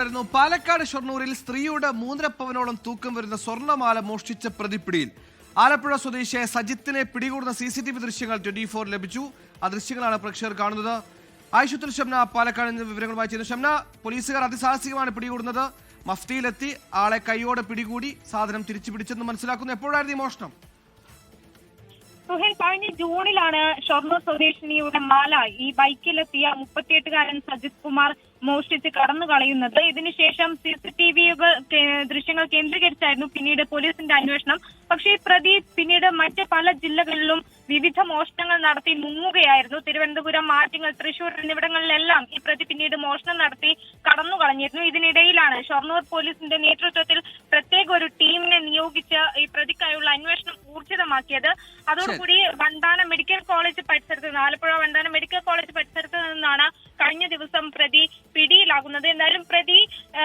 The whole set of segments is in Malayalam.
പാലക്കാട് ഷൊർണൂരിൽ സ്ത്രീയുടെ മൂന്നര പവനോളം തൂക്കം വരുന്ന സ്വർണമാല മോഷ്ടിച്ച പ്രതിപിടിയിൽ ആലപ്പുഴ സ്വദേശിയായ സജിത്തിനെ പിടികൂടുന്ന സി സി ടി വി ദൃശ്യങ്ങൾ ട്വന്റി ഫോർ ലഭിച്ചു. ആ ദൃശ്യങ്ങളാണ് പ്രേക്ഷകർ കാണുന്നത്. ആയിഷുത്തുൽ ഷംന പാലക്കാട് നിന്ന് വിവരങ്ങളുമായി ചെയ്യുന്നു ഷംന പോലീസുകാർ അതിസാഹസികമാണ് പിടികൂടുന്നത്. മഫ്തിയിലെത്തി ആളെ കൈയോടെ പിടികൂടി സാധനം തിരിച്ചു പിടിച്ചെന്ന് മനസ്സിലാക്കുന്നു. എപ്പോഴായിരുന്നു ഈ മോഷണം? സുഹേൽ കഴിഞ്ഞ ജൂണിലാണ് ഷൊർണൂർ സ്വദേശിനിയുടെ മാല ഈ ബൈക്കിലെത്തിയ മുപ്പത്തിയെട്ടുകാരൻ സജിത് കുമാർ മോഷ്ടിച്ച് കടന്നു കളയുന്നത്. ഇതിനുശേഷം സി സി ടി വി ദൃശ്യങ്ങൾ കേന്ദ്രീകരിച്ചായിരുന്നു പിന്നീട് പോലീസിന്റെ അന്വേഷണം. പക്ഷേ പ്രതി പിന്നീട് മറ്റ് പല ജില്ലകളിലും വിവിധ മോഷണങ്ങൾ നടത്തി മുങ്ങുകയായിരുന്നു. തിരുവനന്തപുരം ആറ്റിങ്ങൽ തൃശൂർ എന്നിവിടങ്ങളിലെല്ലാം ഈ പ്രതി പിന്നീട് മോഷണം നടത്തി കടന്നു കളഞ്ഞിരുന്നു. ഇതിനിടയിലാണ് ഷൊർണൂർ പോലീസിന്റെ നേതൃത്വത്തിൽ പ്രത്യേക ഒരു ടീമിനെ നിയോഗിച്ച് ഈ പ്രതിക്കായുള്ള അന്വേഷണം ഊർജിതമാക്കിയത്. അതോടുകൂടി വണ്ടാനം മെഡിക്കൽ കോളേജ് പരിസരത്ത് നിന്ന് ആലപ്പുഴ വണ്ടാനം മെഡിക്കൽ കോളേജ് പരിസരത്ത് നിന്നാണ് കഴിഞ്ഞ ദിവസം പ്രതി പിടിയിലാകുന്നത്. എന്തായാലും പ്രതി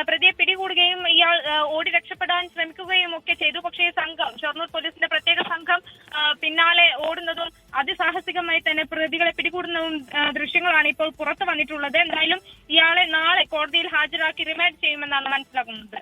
പ്രതിയെ പിടികൂടുകയും ഇയാൾ ഓടി രക്ഷപ്പെടാൻ ശ്രമിക്കുകയും ഒക്കെ ചെയ്തു. പക്ഷേ ഈ സംഘം ഷൊർണൂർ പോലീസിന്റെ പ്രത്യേക സംഘം പിന്നാലെ ഓടുന്നതും അതിസാഹസികമായി തന്നെ പ്രതികളെ പിടികൂടുന്നതും ദൃശ്യങ്ങളാണ് ഇപ്പോൾ പുറത്തു വന്നിട്ടുള്ളത്. എന്തായാലും ഇയാളെ നാളെ കോടതിയിൽ ഹാജരാക്കി റിമാൻഡ് ചെയ്യുമെന്നാണ് മനസ്സിലാക്കുന്നത്